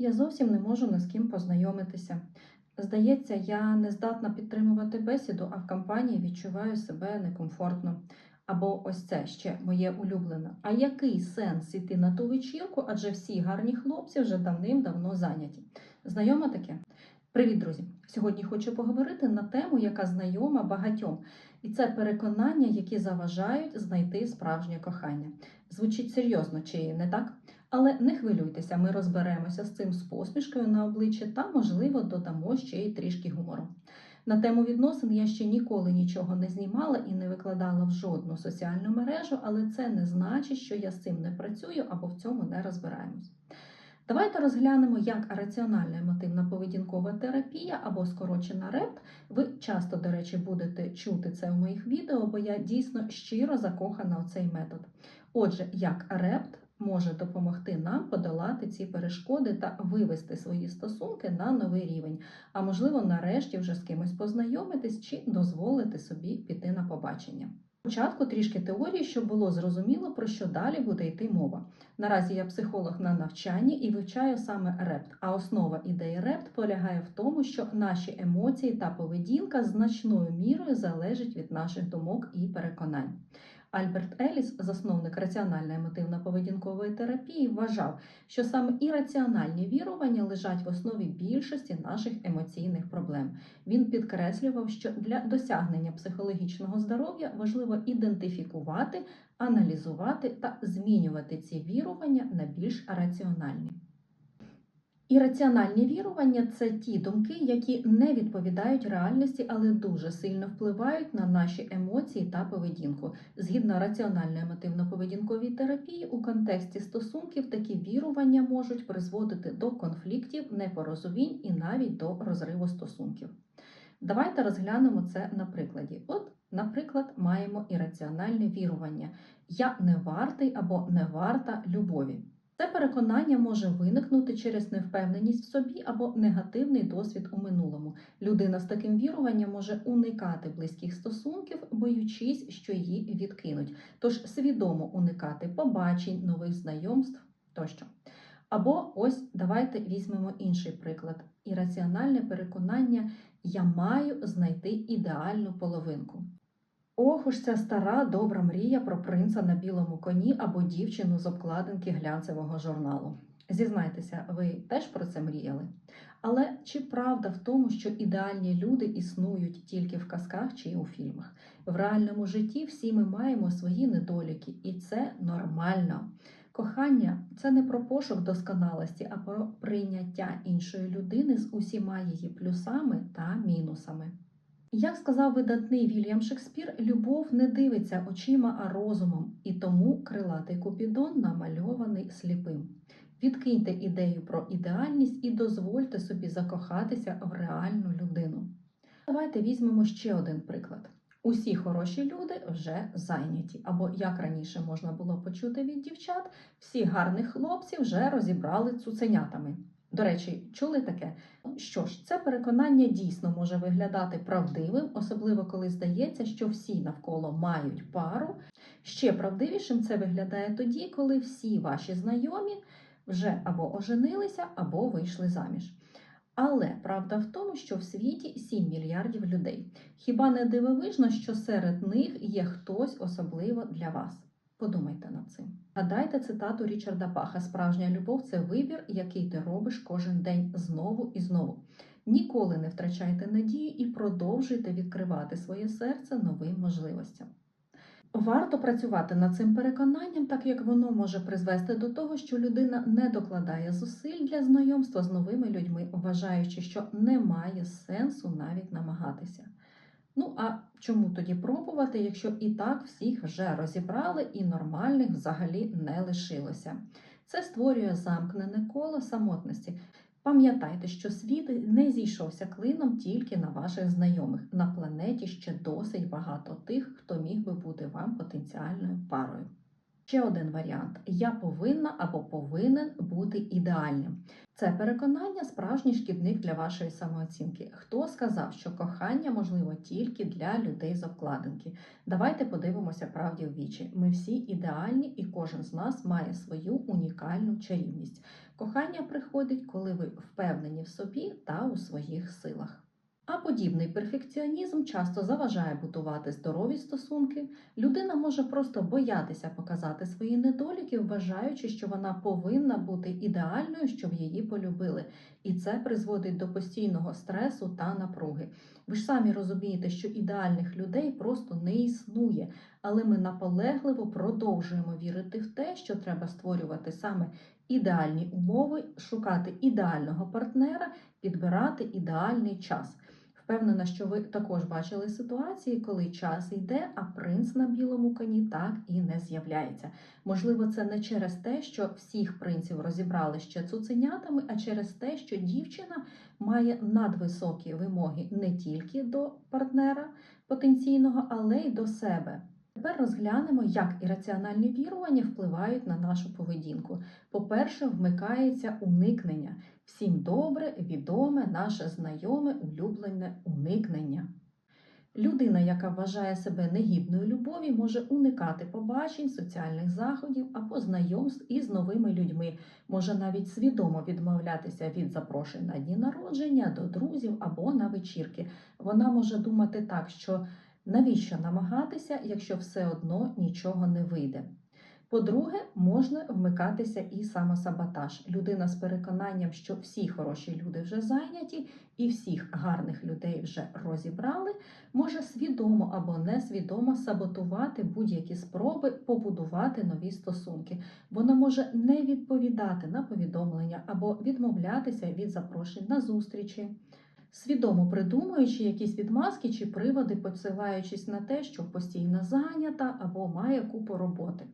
Я зовсім не можу ні з ким познайомитися. Здається, я не здатна підтримувати бесіду, а в компанії відчуваю себе некомфортно. Або ось це ще моє улюблене. А який сенс іти на ту вечірку, адже всі гарні хлопці вже давним-давно зайняті. Знайомо таке? Привіт, друзі! Сьогодні хочу поговорити на тему, яка знайома багатьом, і це переконання, які заважають знайти справжнє кохання. Звучить серйозно, чи не так? Але не хвилюйтеся, ми розберемося з цим з посмішкою на обличчі та, можливо, додамо ще й трішки гумору. На тему відносин я ще ніколи нічого не знімала і не викладала в жодну соціальну мережу, але це не значить, що я з цим не працюю або в цьому не розбираємось. Давайте розглянемо, як раціональна емотивна поведінкова терапія або скорочена РЕПТ. Ви часто, до речі, будете чути це в моїх відео, бо я дійсно щиро закохана у цей метод. Отже, як РЕПТ може допомогти нам подолати ці перешкоди та вивести свої стосунки на новий рівень, а можливо, нарешті вже з кимось познайомитись чи дозволити собі піти на побачення. Спочатку трішки теорії, щоб було зрозуміло, про що далі буде йти мова. Наразі я психолог на навчанні і вивчаю саме РЕПТ. А основа ідеї РЕПТ полягає в тому, що наші емоції та поведінка значною мірою залежать від наших думок і переконань. Альберт Еліс, засновник раціонально-емотивно-поведінкової терапії, вважав, що саме ірраціональні вірування лежать в основі більшості наших емоційних проблем. Він підкреслював, що для досягнення психологічного здоров'я важливо ідентифікувати, аналізувати та змінювати ці вірування на більш раціональні. Ірраціональні вірування це ті думки, які не відповідають реальності, але дуже сильно впливають на наші емоції та поведінку. Згідно раціонально-емотивно-поведінковій терапії, у контексті стосунків такі вірування можуть призводити до конфліктів, непорозумінь і навіть до розриву стосунків. Давайте розглянемо це на прикладі. От, наприклад, маємо ірраціональне вірування: я не вартий або не варта любові. Це переконання може виникнути через невпевненість в собі або негативний досвід у минулому. Людина з таким віруванням може уникати близьких стосунків, боючись, що її відкинуть. Тож свідомо уникати побачень, нових знайомств тощо. Або ось давайте візьмемо інший приклад: ірраціональне переконання я маю знайти ідеальну половинку. Ох уж ця стара добра мрія про принца на білому коні або дівчину з обкладинки глянцевого журналу. Зізнайтеся, ви теж про це мріяли? Але чи правда в тому, що ідеальні люди існують тільки в казках чи у фільмах? В реальному житті всі ми маємо свої недоліки, і це нормально. Кохання це не про пошук досконалості, а про прийняття іншої людини з усіма її плюсами та мінусами. Як сказав видатний Вільям Шекспір, любов не дивиться очима, а розумом, і тому крилатий Купідон намальований сліпим. Відкиньте ідею про ідеальність і дозвольте собі закохатися в реальну людину. Давайте візьмемо ще один приклад. Усі хороші люди вже зайняті, або як раніше можна було почути від дівчат, всі гарних хлопці вже розібрали цуценятами. До речі, чули таке? Що ж, це переконання дійсно може виглядати правдивим, особливо коли здається, що всі навколо мають пару. Ще правдивішим це виглядає тоді, коли всі ваші знайомі вже або оженилися, або вийшли заміж. Але правда в тому, що в світі 7 мільярдів людей. Хіба не дивовижно, що серед них є хтось особливо для вас? Подумайте над цим. Гадайте цитату Річарда Паха: Справжня любов це вибір, який ти робиш кожен день знову і знову. Ніколи не втрачайте надію і продовжуйте відкривати своє серце новим можливостям. Варто працювати над цим переконанням, так як воно може призвести до того, що людина не докладає зусиль для знайомства з новими людьми, вважаючи, що немає сенсу навіть намагатися. Ну а чому тоді пробувати, якщо і так всіх вже розібрали і нормальних взагалі не лишилося? Це створює замкнене коло самотності. Пам'ятайте, що світ не зійшовся клином тільки на ваших знайомих. На планеті ще досить багато тих, хто міг би бути вам потенціальною парою. Ще один варіант: я повинна або повинен бути ідеальним. Це переконання справжній шкідник для вашої самооцінки. Хто сказав, що кохання можливо тільки для людей з обкладинки? Давайте подивимося правді в вічі. Ми всі ідеальні, і кожен з нас має свою унікальну чарівність. Кохання приходить, коли ви впевнені в собі та у своїх силах. А подібний перфекціонізм часто заважає будувати здорові стосунки. Людина може просто боятися показати свої недоліки, вважаючи, що вона повинна бути ідеальною, щоб її полюбили. І це призводить до постійного стресу та напруги. Ви ж самі розумієте, що ідеальних людей просто не існує, але ми наполегливо продовжуємо вірити в те, що треба створювати саме ідеальні умови, шукати ідеального партнера, підбирати ідеальний час. Впевнена, що ви також бачили ситуації, коли час йде, а принц на білому коні так і не з'являється. Можливо, це не через те, що всіх принців розібрали ще цуценятами, а через те, що дівчина має надвисокі вимоги не тільки до партнера потенційного, але й до себе. Тепер розглянемо, як ірраціональні вірування впливають на нашу поведінку. По-перше, вмикається уникнення. Всім добре, відоме, наше знайоме, улюблене уникнення. Людина, яка вважає себе негідною любові, може уникати побачень, соціальних заходів або знайомств із новими людьми, може навіть свідомо відмовлятися від запрошень на дні народження, до друзів або на вечірки. Вона може думати так, що навіщо намагатися, якщо все одно нічого не вийде. По-друге, можна вмикатися і самосаботаж. Людина з переконанням, що всі хороші люди вже зайняті і всіх гарних людей вже розібрали, може свідомо або несвідомо саботувати будь-які спроби побудувати нові стосунки. Вона може не відповідати на повідомлення або відмовлятися від запрошень на зустрічі. Свідомо придумуючи якісь відмазки чи приводи, посилаючись на те, що постійно зайнята або має купу роботи.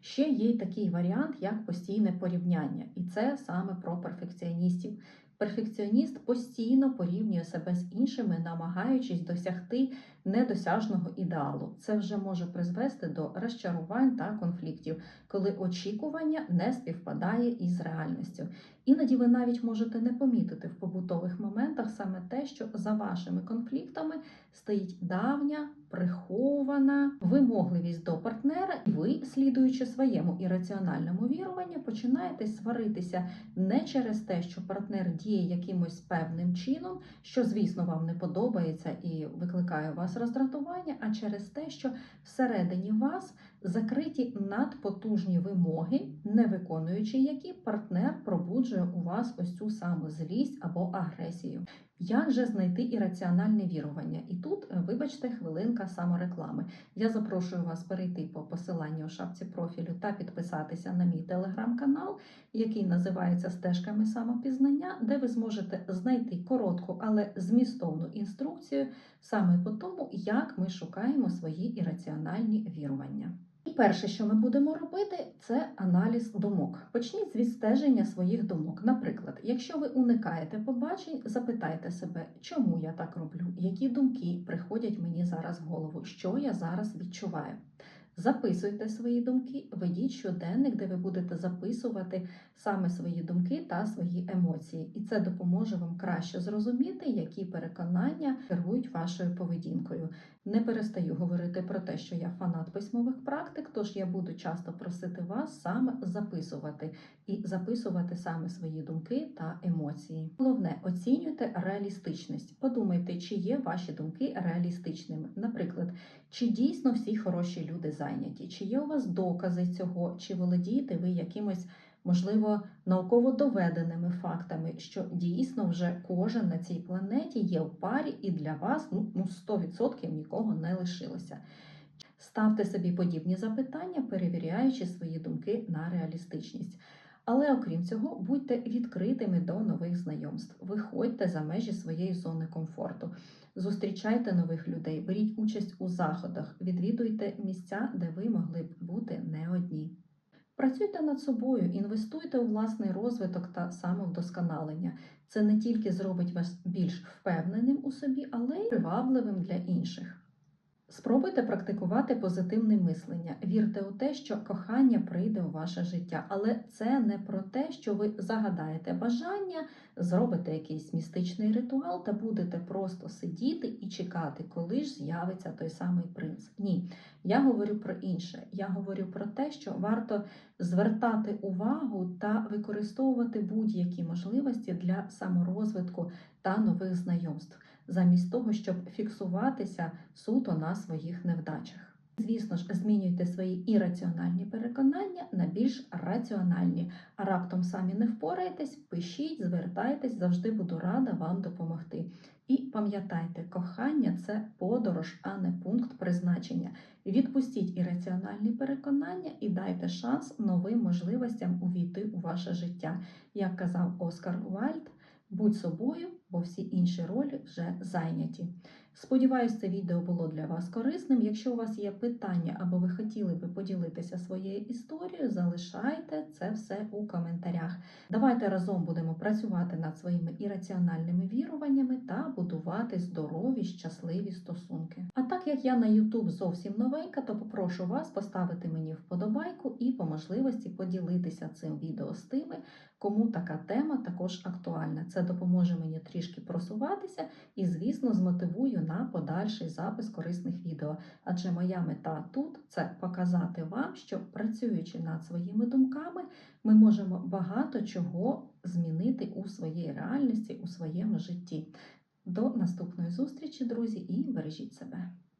Ще є й такий варіант, як постійне порівняння, і це саме про перфекціоністів. Перфекціоніст постійно порівнює себе з іншими, намагаючись досягти недосяжного ідеалу. Це вже може призвести до розчарувань та конфліктів, коли очікування не співпадає із реальністю. Іноді ви навіть можете не помітити в побутових моментах саме те, що за вашими конфліктами стоїть давня, прихована вимогливість до партнера, і ви, слідуючи своєму ірраціональному віруванню, починаєте сваритися не через те, що партнер діє якимось певним чином, що, звісно, вам не подобається і викликає у вас роздратування, а через те, що всередині вас закриті надпотужні вимоги, не виконуючи які партнер пробуджує у вас ось цю саму злість або агресію. Як же знайти ірраціональне вірування? І тут, е, вибачте, хвилинка самореклами. Я запрошую вас перейти по посиланню у шапці профілю та підписатися на мій телеграм-канал, який називається Стежками самопізнання, де ви зможете знайти коротку, але змістовну інструкцію саме по тому, як ми шукаємо свої ірраціональні вірування. Перше, що ми будемо робити, це аналіз думок. Почніть з відстеження своїх думок. Наприклад, якщо ви уникаєте побачень, запитайте себе, чому я так роблю, які думки приходять мені зараз в голову, що я зараз відчуваю. Записуйте свої думки, ведіть щоденник, де ви будете записувати саме свої думки та свої емоції, і це допоможе вам краще зрозуміти, які переконання керують вашою поведінкою. Не перестаю говорити про те, що я фанат письмових практик, тож я буду часто просити вас саме записувати і записувати саме свої думки та емоції. Головне, оцінюйте реалістичність. Подумайте, чи є ваші думки реалістичними. Наприклад, чи дійсно всі хороші люди зайняті, чи є у вас докази цього, чи володієте ви якимось. Можливо, науково доведеними фактами, що дійсно вже кожен на цій планеті є в парі, і для вас ну, ну 100% нікого не лишилося. Ставте собі подібні запитання, перевіряючи свої думки на реалістичність. Але окрім цього, будьте відкритими до нових знайомств, виходьте за межі своєї зони комфорту, зустрічайте нових людей, беріть участь у заходах, відвідуйте місця, де ви могли б бути не одні. Працюйте над собою, інвестуйте у власний розвиток та самовдосконалення. Це не тільки зробить вас більш впевненим у собі, але й привабливим для інших. Спробуйте практикувати позитивне мислення. Вірте у те, що кохання прийде у ваше життя, але це не про те, що ви загадаєте бажання, зробите якийсь містичний ритуал та будете просто сидіти і чекати, коли ж з'явиться той самий принц. Ні, я говорю про інше. Я говорю про те, що варто звертати увагу та використовувати будь-які можливості для саморозвитку та нових знайомств, замість того, щоб фіксуватися суто на своїх невдачах. Звісно ж, змінюйте свої ірраціональні переконання на більш раціональні. А раптом самі не впораєтесь, пишіть, звертайтесь, завжди буду рада вам допомогти. І пам'ятайте, кохання це подорож, а не пункт призначення. Відпустіть ірраціональні переконання і дайте шанс новим можливостям увійти у ваше життя. Як казав Оскар Вальд, будь собою, бо всі інші ролі вже зайняті. Сподіваюсь, це відео було для вас корисним. Якщо у вас є питання або ви хотіли би поділитися своєю історією, залишайте це все у коментарях. Давайте разом будемо працювати над своїми ірраціональними віруваннями та будувати здорові, щасливі стосунки. А так як я на YouTube зовсім новенька, то попрошу вас поставити мені вподобайку і по можливості поділитися цим відео з тими, кому така тема також актуальна. Це допоможе мені трішки просуватися і, звісно, змотивую на подальший запис корисних відео. Адже моя мета тут це показати вам, що працюючи над своїми думками, ми можемо багато чого змінити у своїй реальності, у своєму житті. До наступної зустрічі, друзі, і бережіть себе.